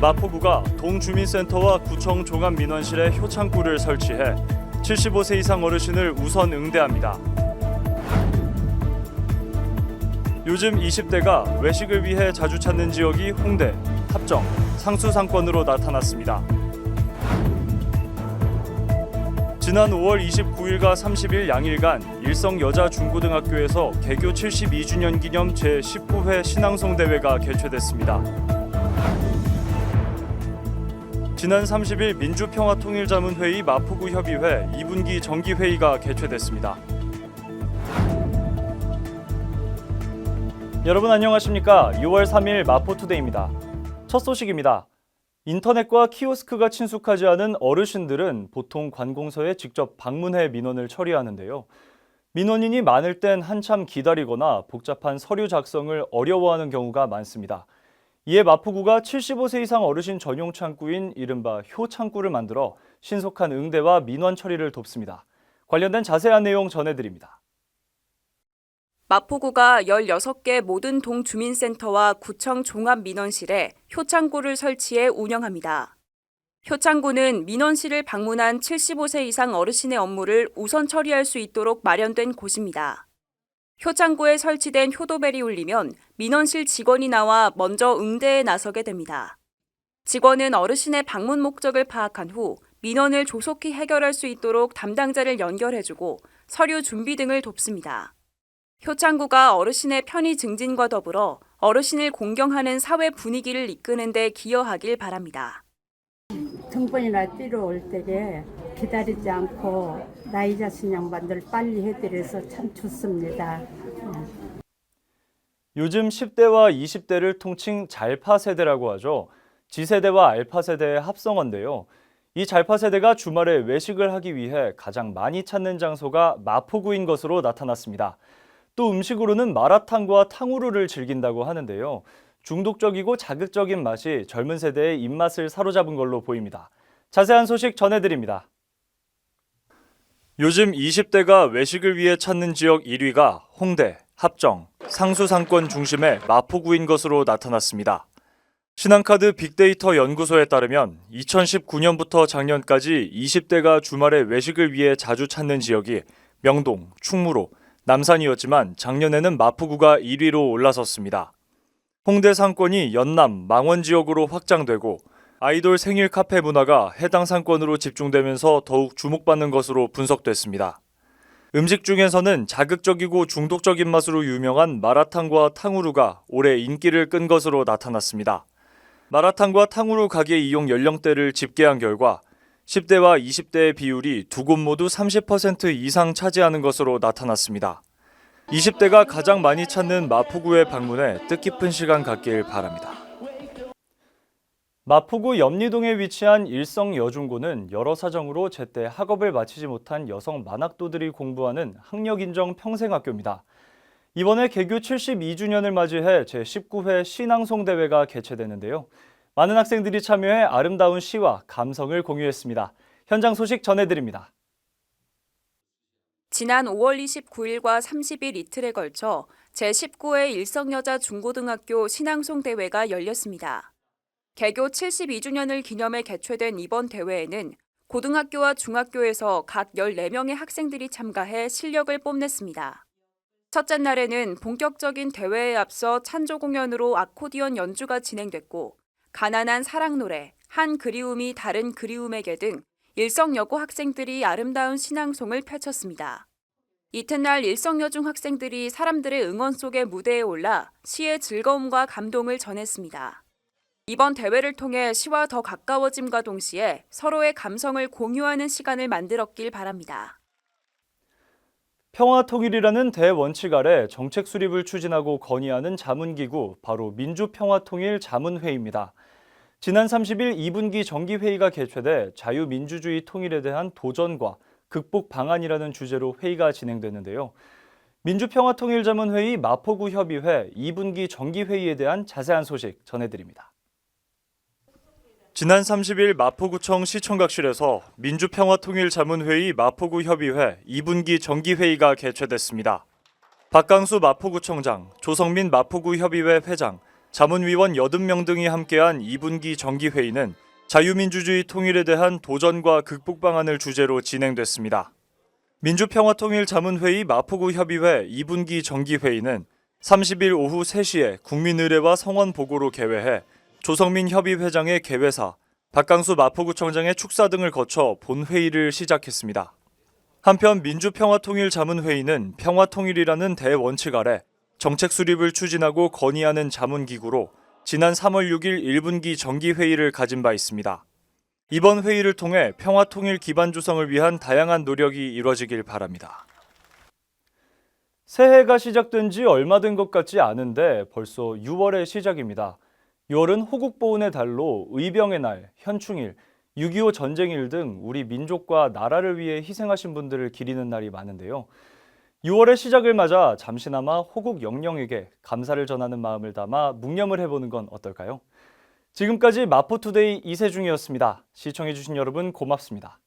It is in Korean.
마포구가 동주민센터와 구청 종합민원실에 효창구를 설치해 75세 이상 어르신을 우선 응대합니다. 요즘 20대가 외식을 위해 자주 찾는 지역이 홍대, 합정, 상수 상권으로 나타났습니다. 지난 5월 29일과 30일 양일간 일성 여자 중고등학교에서 개교 72주년 기념 제19회 신앙송 대회가 개최됐습니다. 지난 30일 민주평화통일자문회의 마포구 협의회 2분기 정기회의가 개최됐습니다. 여러분 안녕하십니까? 6월 3일 마포투데이입니다. 첫 소식입니다. 인터넷과 키오스크가 친숙하지 않은 어르신들은 보통 관공서에 직접 방문해 민원을 처리하는데요. 민원인이 많을 땐 한참 기다리거나 복잡한 서류 작성을 어려워하는 경우가 많습니다. 이에 마포구가 75세 이상 어르신 전용 창구인 이른바 효 창구를 만들어 신속한 응대와 민원 처리를 돕습니다. 관련된 자세한 내용 전해드립니다. 마포구가 16개 모든 동주민센터와 구청 종합민원실에 효창구를 설치해 운영합니다. 효창구는 민원실을 방문한 75세 이상 어르신의 업무를 우선 처리할 수 있도록 마련된 곳입니다. 효창구에 설치된 효도벨이 울리면 민원실 직원이 나와 먼저 응대에 나서게 됩니다. 직원은 어르신의 방문 목적을 파악한 후 민원을 조속히 해결할 수 있도록 담당자를 연결해주고 서류 준비 등을 돕습니다. 효창구가 어르신의 편의 증진과 더불어 어르신을 공경하는 사회 분위기를 이끄는 데 기여하길 바랍니다. 등본이나 뛰러 올 때에 기다리지 않고 나이 자신 양반들 빨리 해드려서 참 좋습니다. 요즘 10대와 20대를 통칭 잘파 세대라고 하죠. G세대와 알파 세대의 합성어인데요. 이 잘파 세대가 주말에 외식을 하기 위해 가장 많이 찾는 장소가 마포구인 것으로 나타났습니다. 또 음식으로는 마라탕과 탕후루를 즐긴다고 하는데요. 중독적이고 자극적인 맛이 젊은 세대의 입맛을 사로잡은 걸로 보입니다. 자세한 소식 전해드립니다. 요즘 20대가 외식을 위해 찾는 지역 1위가 홍대, 합정, 상수 상권 중심의 마포구인 것으로 나타났습니다. 신한카드 빅데이터 연구소에 따르면 2019년부터 작년까지 20대가 주말에 외식을 위해 자주 찾는 지역이 명동, 충무로, 남산이었지만 작년에는 마포구가 1위로 올라섰습니다. 홍대 상권이 연남, 망원 지역으로 확장되고 아이돌 생일 카페 문화가 해당 상권으로 집중되면서 더욱 주목받는 것으로 분석됐습니다. 음식 중에서는 자극적이고 중독적인 맛으로 유명한 마라탕과 탕후루가 올해 인기를 끈 것으로 나타났습니다. 마라탕과 탕후루 가게 이용 연령대를 집계한 결과 10대와 20대의 비율이 두 곳 모두 30% 이상 차지하는 것으로 나타났습니다. 20대가 가장 많이 찾는 마포구에 방문해 뜻깊은 시간 갖길 바랍니다. 마포구 염리동에 위치한 일성 여중고는 여러 사정으로 제때 학업을 마치지 못한 여성 만학도들이 공부하는 학력인정 평생학교입니다. 이번에 개교 72주년을 맞이해 제19회 신앙송 대회가 개최되는데요. 많은 학생들이 참여해 아름다운 시와 감성을 공유했습니다. 현장 소식 전해드립니다. 지난 5월 29일과 30일 이틀에 걸쳐 제19회 일성여자 중고등학교 신앙송 대회가 열렸습니다. 개교 72주년을 기념해 개최된 이번 대회에는 고등학교와 중학교에서 각 14명의 학생들이 참가해 실력을 뽐냈습니다. 첫째 날에는 본격적인 대회에 앞서 찬조 공연으로 아코디언 연주가 진행됐고 가난한 사랑 노래, 한 그리움이 다른 그리움에게 등 일성여고 학생들이 아름다운 신앙송을 펼쳤습니다. 이튿날 일성여중 학생들이 사람들의 응원 속에 무대에 올라 시의 즐거움과 감동을 전했습니다. 이번 대회를 통해 시와 더 가까워짐과 동시에 서로의 감성을 공유하는 시간을 만들었길 바랍니다. 평화 통일이라는 대원칙 아래 정책 수립을 추진하고 건의하는 자문기구 바로 민주평화통일 자문회의입니다. 지난 30일 2분기 정기회의가 개최돼 자유민주주의 통일에 대한 도전과 극복 방안이라는 주제로 회의가 진행됐는데요. 민주평화통일자문회의 마포구 협의회 2분기 정기회의에 대한 자세한 소식 전해드립니다. 지난 30일 마포구청 시청각실에서 민주평화통일자문회의 마포구 협의회 2분기 정기회의가 개최됐습니다. 박강수 마포구청장, 조성민 마포구 협의회 회장, 자문위원 80명 등이 함께한 2분기 정기회의는 자유민주주의 통일에 대한 도전과 극복 방안을 주제로 진행됐습니다. 민주평화통일자문회의 마포구 협의회 2분기 정기회의는 30일 오후 3시에 국민의례와 성원 보고로 개회해 조성민 협의회장의 개회사, 박강수 마포구청장의 축사 등을 거쳐 본회의를 시작했습니다. 한편 민주평화통일자문회의는 평화통일이라는 대원칙 아래 정책 수립을 추진하고 건의하는 자문기구로 지난 3월 6일 1분기 정기회의를 가진 바 있습니다. 이번 회의를 통해 평화통일 기반 조성을 위한 다양한 노력이 이뤄지길 바랍니다. 새해가 시작된 지 얼마 된 것 같지 않은데 벌써 6월의 시작입니다. 6월은 호국보훈의 달로 의병의 날, 현충일, 6.25 전쟁일 등 우리 민족과 나라를 위해 희생하신 분들을 기리는 날이 많은데요. 6월의 시작을 맞아 잠시나마 호국 영령에게 감사를 전하는 마음을 담아 묵념을 해보는 건 어떨까요? 지금까지 마포투데이 이세중이었습니다. 시청해주신 여러분 고맙습니다.